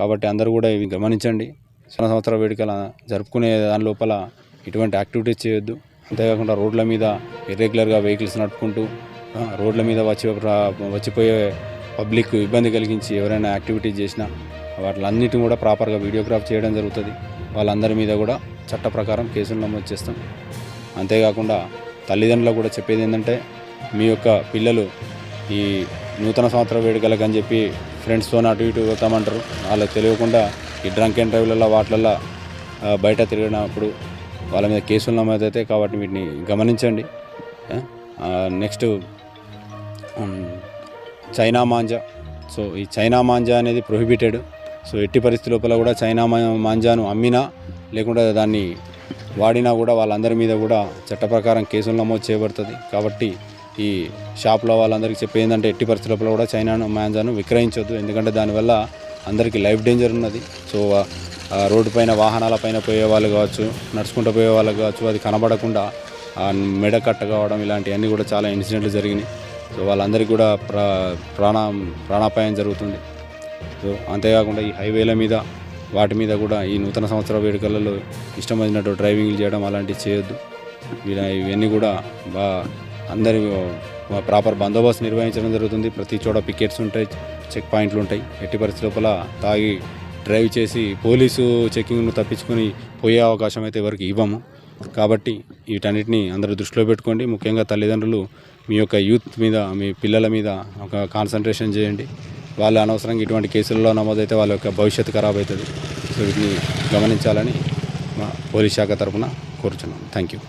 కాబట్టి అందరూ కూడా ఇవి గమనించండి. స్వతంత్ర సంవత్సర వేడుకల జరుపుకునే దాని లోపల ఇటువంటి యాక్టివిటీస్ చేయొద్దు. అంతేకాకుండా రోడ్ల మీద ఇర్రెగ్యులర్గా వెహికల్స్ నడుపుకుంటూ రోడ్ల మీద వచ్చి వచ్చిపోయే పబ్లిక్ ఇబ్బంది కలిగించి ఎవరైనా యాక్టివిటీస్ చేసినా వాటిలన్నిటిని కూడా ప్రాపర్గా వీడియోగ్రాఫ్ చేయడం జరుగుతుంది. వాళ్ళందరి మీద కూడా చట్ట ప్రకారం కేసులు నమోదు చేస్తాం. అంతేకాకుండా తల్లిదండ్రులకు కూడా చెప్పేది ఏంటంటే మీ యొక్క పిల్లలు ఈ నూతన సంవత్సర వేడుకలకు అని చెప్పి ఫ్రెండ్స్తో అటు ఇటు పోతామంటారు. వాళ్ళకి తెలియకుండా ఈ డ్రంక్ అండ్ డ్రైవ్లలో వాటిలలో బయట తిరిగినప్పుడు వాళ్ళ మీద కేసులు నమోదు కాబట్టి వీటిని గమనించండి. Next China manja. సో ఈ చైనా మాంజా అనేది ప్రొహిబిటెడ్ సో ఎట్టి పరిస్థితి లోపల కూడా చైనా మా- మాంజాను అమ్మినా లేకుంటే దాన్ని వాడినా కూడా వాళ్ళందరి మీద కూడా చట్ట ప్రకారం కేసులు నమోదు చేయబడుతుంది. కాబట్టి ఈ షాప్లో వాళ్ళందరికీ చెప్పి ఏంటంటే ఎట్టి పరిస్థితుల్లో కూడా చైనాను మాంజాను విక్రయించొద్దు. ఎందుకంటే దానివల్ల అందరికీ లైఫ్ డేంజర్ ఉన్నది. సో ఆ- రోడ్డు పైన వాహనాల పైన పోయే వాళ్ళు కావచ్చు నడుచుకుంటూ పోయే వాళ్ళు కావచ్చు అది కనబడకుండా మెడ కట్ట కావడం ఇలాంటివన్నీ కూడా చాలా ఇన్సిడెంట్లు జరిగినాయి. సో వాళ్ళందరికీ కూడా ప్రా ప్రాణ ప్రాణాపాయం జరుగుతుంది. సో అంతేకాకుండా ఈ హైవేల మీద వాటి మీద కూడా ఈ నూతన సంవత్సర వేడుకలలో ఇష్టమైనట్టు డ్రైవింగ్లు చేయడం అలాంటివి చేయొద్దు. ఇలా ఇవన్నీ కూడా బాగా అందరి ప్రాపర్ బందోబస్తు నిర్వహించడం జరుగుతుంది. ప్రతి చోట పికెట్స్ ఉంటాయి చెక్ పాయింట్లు ఉంటాయి. ఎట్టి పరిస్థితి లోపల తాగి డ్రైవ్ చేసి పోలీసు చెకింగ్ను తప్పించుకొని పోయే అవకాశం అయితే ఎవరికి ఇవ్వము. కాబట్టి వీటన్నిటిని అందరూ దృష్టిలో పెట్టుకోండి. ముఖ్యంగా తల్లిదండ్రులు మీ యొక్క యూత్ మీద మీ పిల్లల మీద ఒక కాన్సన్ట్రేషన్ చేయండి. వాళ్ళు అనవసరంగా ఇటువంటి కేసుల్లో నమోదైతే వాళ్ళ యొక్క భవిష్యత్తు ఖరాబ్ అవుతుంది. సో వీటిని గమనించాలని మా పోలీస్ శాఖ తరఫున కోరుచున్నాం. Thank you.